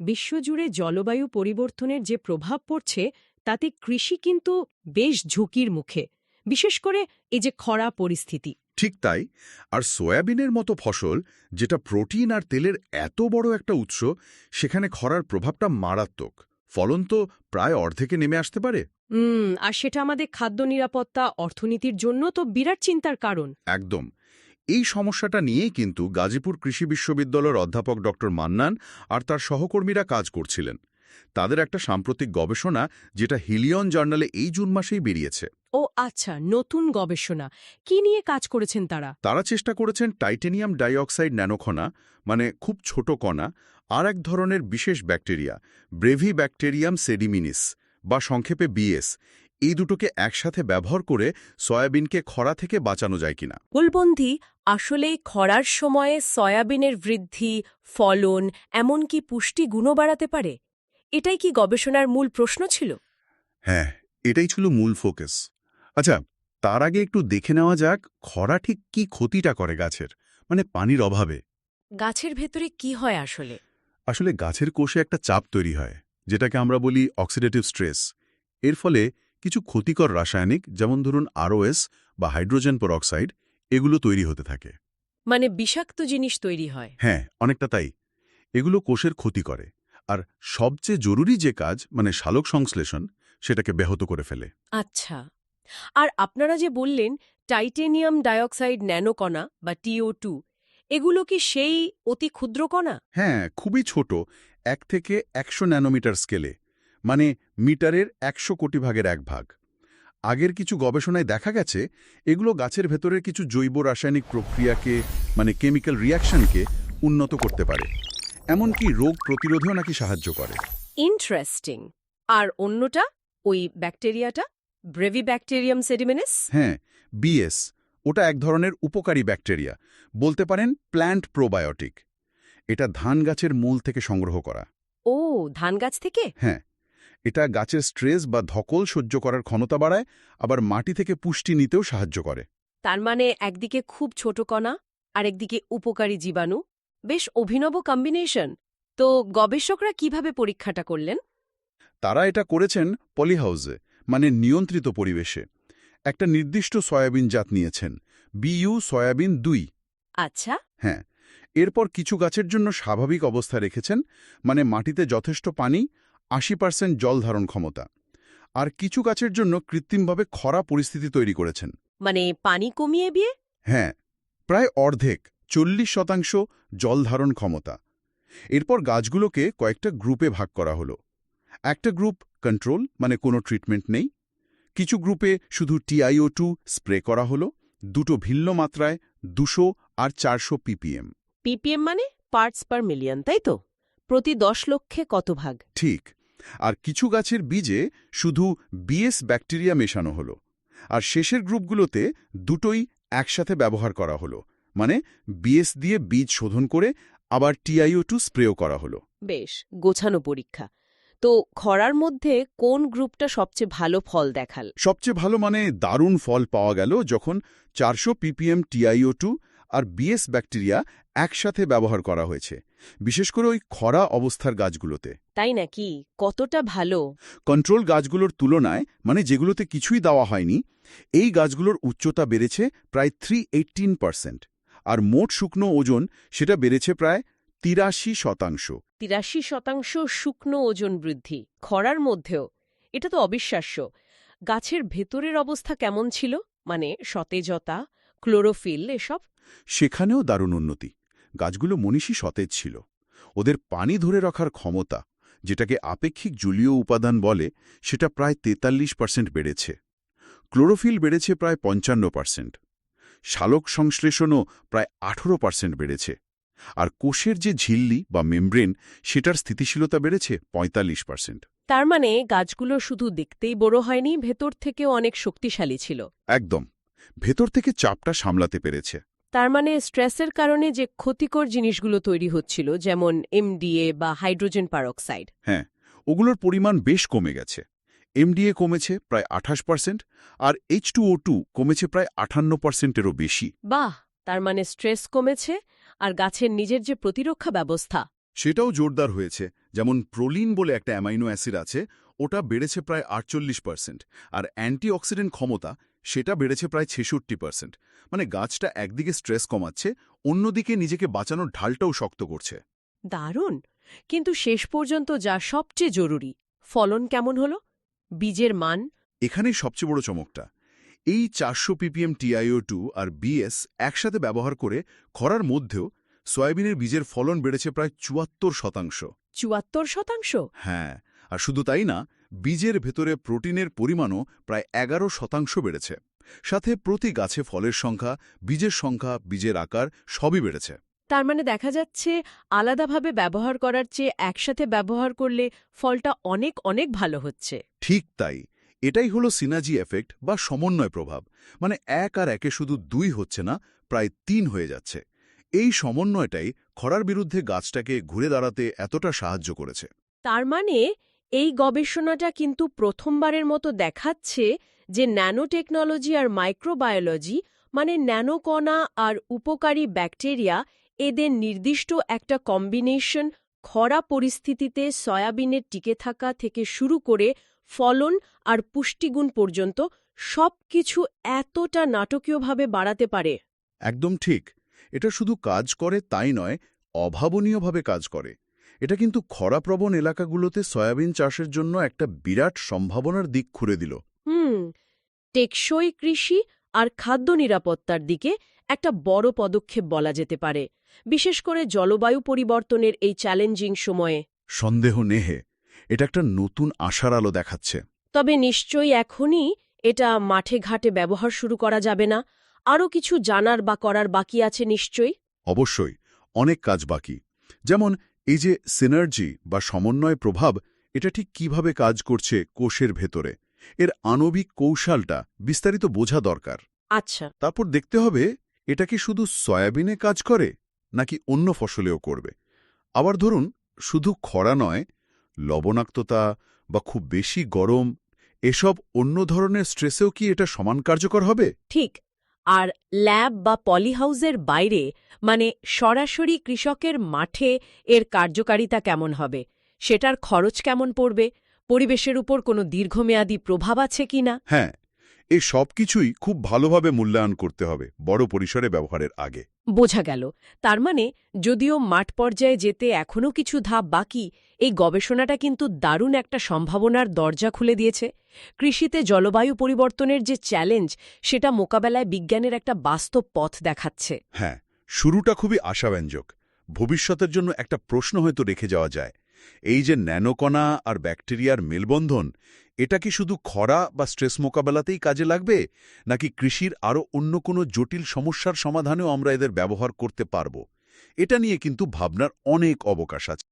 বিশ্বজুড়ে জলবায়ু পরিবর্তনের যে প্রভাব পড়ছে তাতে কৃষি কিন্তু বেশ ঝুঁকির মুখে বিশেষ করে এই যে খরা পরিস্থিতি। ঠিক তাই আর সয়াবিনের মতো ফসল যেটা প্রোটিন আর তেলের এত বড় একটা উৎস সেখানে খরার প্রভাবটা মারাত্মক। ফলন তো প্রায় অর্ধেকে নেমে আসতে পারে। হুম আর সেটা আমাদের খাদ্য নিরাপত্তা অর্থনীতির জন্য তো বিরাট চিন্তার কারণ। একদম। এই সমস্যাটা নিয়েই কিন্তু গাজীপুর কৃষি বিশ্ববিদ্যালয়ের অধ্যাপক ড মান্নান আর তার সহকর্মীরা কাজ করছিলেন। তাদের একটা সাম্প্রতিক গবেষণা যেটা হিলিয়ন জার্নালে এই জুন মাসেই বেরিয়েছে। ও আচ্ছা নতুন গবেষণা। কি নিয়ে কাজ করেছেন তারা? তারা চেষ্টা করেছেন টাইটেনিয়াম ডাইঅক্সাইড ন্যানোকণা মানে খুব ছোট কণা আর এক ধরনের বিশেষ ব্যাকটেরিয়া ব্রেভি ব্যাকটেরিয়াম সেডিমিনিস বা সংক্ষেপে বিএস। এই দুটোকে একসাথে ব্যবহার করে সয়াবিনকে খরা থেকে বাঁচানো যায় কিনা। উলবন্ধি আসলেই খরার সময়ে সয়াবিনের বৃদ্ধি ফলন এমনকি পুষ্টি গুণও বাড়াতে পারে? এটাই কি গবেষণার মূল প্রশ্ন ছিল? হ্যাঁ এটাই ছিল মূল ফোকাস। আচ্ছা তার আগে একটু দেখে নেওয়া যাক খরা ঠিক কি ক্ষতিটা করে গাছের মানে পানির অভাবে। গাছের ভেতরে কি হয় আসলে? আসলে গাছের কোষে একটা চাপ তৈরি হয় যেটাকে আমরা বলি অক্সিডেটিভ স্ট্রেস এর ফলে কিছু ক্ষতিকর রাসায়নিক যেমন ধরুন আরওএস বা হাইড্রোজেন পেরক্সাইড এগুলো তৈরি হতে থাকে। মানে বিষাক্ত জিনিস তৈরি হয়। হ্যাঁ অনেকটা তাই। এগুলো কোষের ক্ষতি করে। আর সবচেয়ে জরুরি যে কাজ মানে শালক সংশ্লেষণ সেটাকে ব্যাহত করে ফেলে। আচ্ছা। আর আপনারা যে বললেন টাইটেনিয়াম ডাইঅক্সাইড ন্যানোকণা বা টিও টু এগুলো কি সেই অতি ক্ষুদ্র কণা? হ্যাঁ খুবই ছোট এক থেকে একশো ন্যানোমিটার স্কেলে। মানে মিটারের একশো কোটি ভাগের এক ভাগ। আগের কিছু গবেষণায় দেখা গেছে এগুলো গাছের ভেতরের কিছু জৈব রাসায়নিক প্রক্রিয়াকে মানে কেমিক্যাল রিয়াকশনকে উন্নত করতে পারে। এমনকি রোগ প্রতিরোধেও নাকি সাহায্য করে। ইন্টারেস্টিং। আর অন্যটা ওই ব্যাকটেরিয়াটা ব্রেভি ব্যাকটেরিয়াম সেডিমিনিস? হ্যাঁ বিএস ওটা এক ধরনের উপকারী ব্যাকটেরিয়া বলতে পারেন প্ল্যান্ট প্রোবায়োটিক। এটা ধান গাছের মূল থেকে সংগ্রহ করা। ও ধান গাছ থেকে? হ্যাঁ। এটা গাছের স্ট্রেস বা ধকল সহ্য করার ক্ষমতা বাড়ায় আবার মাটি থেকে পুষ্টি নিতেও সাহায্য করে। তার মানে একদিকে খুব ছোট কণা আর একদিকে উপকারী জীবাণু। বেশ অভিনব কম্বিনেশন তো গবেষকরা কীভাবে পরীক্ষাটা করলেন? তারা এটা করেছেন পলিহাউসে মানে নিয়ন্ত্রিত পরিবেশে। একটা নির্দিষ্ট সয়াবিন জাত নিয়েছেন বিইউ সয়াবিন দুই। আচ্ছা। হ্যাঁ এরপর কিছু গাছের জন্য স্বাভাবিক অবস্থা রেখেছেন মানে মাটিতে যথেষ্ট পানি আশি পার্সেন্ট জল ধারণ ক্ষমতা। আর কিছু গাছের জন্য কৃত্রিমভাবে খরা পরিস্থিতি তৈরি করেছেন। মানে পানি কমিয়ে বিয়ে হ্যাঁ প্রায় অর্ধেক চল্লিশ শতাংশ জল ধারণ ক্ষমতা। এরপর গাছগুলোকে কয়েকটা গ্রুপে ভাগ করা হলো। একটা গ্রুপ কন্ট্রোল মানে কোনো ট্রিটমেন্ট নেই। কিছু গ্রুপে শুধু টিআইও টু স্প্রে করা হলো। দুটো ভিন্ন মাত্রায় দুশো আর চারশো পিপিএম পিপিএম মানে পার্টস পার মিলিয়ন তাই তো? প্রতি দশ লক্ষে কত ভাগ? ঠিক। আর কিছু গাছের বীজে শুধু বিএস ব্যাকটেরিয়া মেশানো হলো। আর শেষের গ্রুপগুলোতে দুটোই একসাথে ব্যবহার করা হলো। মানে বিএস দিয়ে বীজ শোধন করে আবার টিআইও টু স্প্রেও করা হলো। বেশ গোছানো পরীক্ষা। তো খরার মধ্যে কোন গ্রুপটা সবচেয়ে ভালো ফল দেখাল? সবচেয়ে ভালো মানে দারুণ ফল পাওয়া গেল যখন চারশো PPM T I O two R BS bacteria একসাথে ব্যবহার করা হয়েছে বিশেষ করে ওই খরা অবস্থার গাছগুলোতে। তাই নাকি? কতটা ভালো। কন্ট্রোল গাছগুলোর তুলনায় মানে যেগুলোতে কিছুই দেওয়া হয়নি এই গাছগুলোর উচ্চতা বেড়েছে প্রায় থ্রি এইটিন পার্সেন্ট আর মোট শুকনো ওজন সেটা বেড়েছে প্রায় তিরাশি শতাংশ। তিরাশি শতাংশ শুকনো ওজন বৃদ্ধি খরার মধ্যেও। এটা তো অবিশ্বাস্য। গাছের ভেতরের অবস্থা কেমন ছিল? মানে সতেজতা? ক্লোরোফিল এসব। সেখানেও দারুণ উন্নতি। গাছগুলো মনীষী সতেজ ছিল। ওদের পানি ধরে রাখার ক্ষমতা যেটাকে আপেক্ষিক জলীয় উপাদান বলে সেটা প্রায় তেতাল্লিশ পার্সেন্ট বেড়েছে। ক্লোরোফিল বেড়েছে প্রায় পঞ্চান্ন পার্সেন্ট। শালক সংশ্লেষণও প্রায় আঠেরো পার্সেন্ট বেড়েছে। আর কোষের যে ঝিল্লি বা মেমব্রেন সেটার স্থিতিশীলতা বেড়েছে পঁয়তাল্লিশ পার্সেন্ট। তার মানে গাছগুলো শুধু দেখতেই বড় হয়নি ভেতর থেকেও অনেক শক্তিশালী ছিল। একদম। ভেতর থেকে চাপটা সামলাতে পেরেছে। তার মানে স্ট্রেসের কারণে যে ক্ষতিকর জিনিসগুলো তৈরি হচ্ছিল যেমন এমডিএ বা হাইড্রোজেন পারক্সাইড। হ্যাঁ ওগুলোর পরিমাণ বেশ কমে গেছে। এমডিএ কমেছে প্রায় আঠাশ পার্সেন্ট আর এইচ টু কমেছে প্রায় আঠান্ন পার্সেন্টেরও বেশি। বাহ! তার মানে স্ট্রেস কমেছে আর গাছের নিজের যে প্রতিরক্ষা ব্যবস্থা। সেটাও জোরদার হয়েছে যেমন প্রোলিন বলে একটা অ্যামাইনো অ্যাসিড আছে ওটা বেড়েছে প্রায় আটচল্লিশ পার্সেন্ট আর অ্যান্টিঅক্সিডেন্ট ক্ষমতা সেটা বেড়েছে প্রায় ছেষট্টি পার্সেন্ট মানে গাছটা একদিকে স্ট্রেস কমাচ্ছে অন্যদিকে নিজেকে বাঁচানোর ঢালটাও শক্ত করছে। দারুণ! কিন্তু শেষ পর্যন্ত যা সবচেয়ে জরুরি ফলন কেমন হল? বীজের মান? এখানেই সবচেয়ে বড় চমকটা। এই চারশো PPM T I O two R BS একসাথে ব্যবহার করে খরার মধ্যেও সয়াবিনের বীজের ফলন বেড়েছে প্রায় চুয়াত্তর শতাংশ। চুয়াত্তর শতাংশ? হ্যাঁ আর শুধু তাই না বীজের ভেতরে প্রোটিনের পরিমাণও প্রায় এগারো শতাংশ বেড়েছে। সাথে প্রতি গাছে ফলের সংখ্যা বীজের সংখ্যা বীজের আকার সবই বেড়েছে। তার মানে দেখা যাচ্ছে আলাদাভাবে ব্যবহার করার চেয়ে একসাথে ব্যবহার করলে ফলটা অনেক অনেক ভালো হচ্ছে। ঠিক তাই। এটাই হলো সিনাজি এফেক্ট বা সমন্বয় প্রভাব। মানে এক আর একে শুধু দুই হচ্ছে না প্রায় তিন হয়ে যাচ্ছে। এই সমন্বয়টাই খরার বিরুদ্ধে গাছটাকে ঘুরে দাঁড়াতে এতটা সাহায্য করেছে। তার মানে এই গবেষণাটা কিন্তু প্রথমবারের মতো দেখাচ্ছে যে ন্যানো টেকনোলজি আর মাইক্রোবায়োলজি মানে ন্যানোকণা আর উপকারী ব্যাকটেরিয়া, এদের নির্দিষ্ট একটা কম্বিনেশন খরা পরিস্থিতিতে সয়াবিনের টিকে থাকা থেকে শুরু করে ফলন আর পুষ্টিগুণ পর্যন্ত সবকিছু এতটা নাটকীয়ভাবে বাড়াতে পারে। একদম ঠিক। এটা শুধু কাজ করে তাই নয়, অভাবনীয়ভাবে কাজ করে। এটা কিন্তু খরাপ্রবণ এলাকাগুলোতে সয়াবিন চাষের জন্য একটা বিরাট সম্ভাবনার দিক খুলে দিল। হুম টেকসই কৃষি আর খাদ্য নিরাপত্তার দিকে একটা বড় পদক্ষেপ বলা যেতে পারে বিশেষ করে জলবায়ু পরিবর্তনের এই চ্যালেঞ্জিং সময়ে। সন্দেহ নেহে এটা একটা নতুন আশার আলো দেখাচ্ছে। তবে নিশ্চয়ই এখনই এটা মাঠে ঘাটে ব্যবহার শুরু করা যাবে না আরও কিছু জানার বা করার বাকি আছে নিশ্চয়ই? অবশ্যই অনেক কাজ বাকি। যেমন এই যে সিনার্জি বা সমন্বয় প্রভাব এটা ঠিক কীভাবে কাজ করছে কোষের ভেতরে? এর আণবিক কৌশলটা বিস্তারিত বোঝা দরকার। আচ্ছা। তারপর দেখতে হবে এটা কি শুধু সয়াবিনে কাজ করে নাকি অন্য ফসলেও করবে? আবার ধরুন শুধু খরা নয় লবণাক্ততা বা খুব বেশি গরম এসব অন্য ধরনের স্ট্রেসেও কি এটা সমান কার্যকর হবে? ঠিক। আর ল্যাব বা পলিহাউজের বাইরে মানে সরাসরি কৃষকের মাঠে এর কার্যকারিতা কেমন হবে? সেটার খরচ কেমন পড়বে? পরিবেশের উপর কোনো দীর্ঘমেয়াদী প্রভাব আছে কি না হ্যাঁ এই সব কিছুই খুব ভালোভাবে মূল্যায়ন করতে হবে বড় পরিসরে ব্যবহারের আগে। বোঝা গেল। তার মানে যদিও মাঠ পর্যায়ে যেতে এখনও কিছু ধাপ বাকি এই গবেষণাটা কিন্তু দারুণ একটা সম্ভাবনার দরজা খুলে দিয়েছে। কৃষিতে জলবায়ু পরিবর্তনের যে চ্যালেঞ্জ সেটা মোকাবেলায় বিজ্ঞানের একটা বাস্তব পথ দেখাচ্ছে। হ্যাঁ শুরুটা খুবই আশাব্যঞ্জক। ভবিষ্যতের জন্য একটা প্রশ্ন হয়তো রেখে যাওয়া যায়। এই যে ন্যানোকণা আর ব্যাকটেরিয়ার মেলবন্ধন এটা কি শুধু খরা বা স্ট্রেস মোকাবেলাতেই কাজে লাগবে? নাকি কৃষির আরও অন্য কোনো জটিল সমস্যার সমাধানেও আমরা এদের ব্যবহার করতে পারব? এটা নিয়ে কিন্তু ভাবনার অনেক অবকাশ আছে।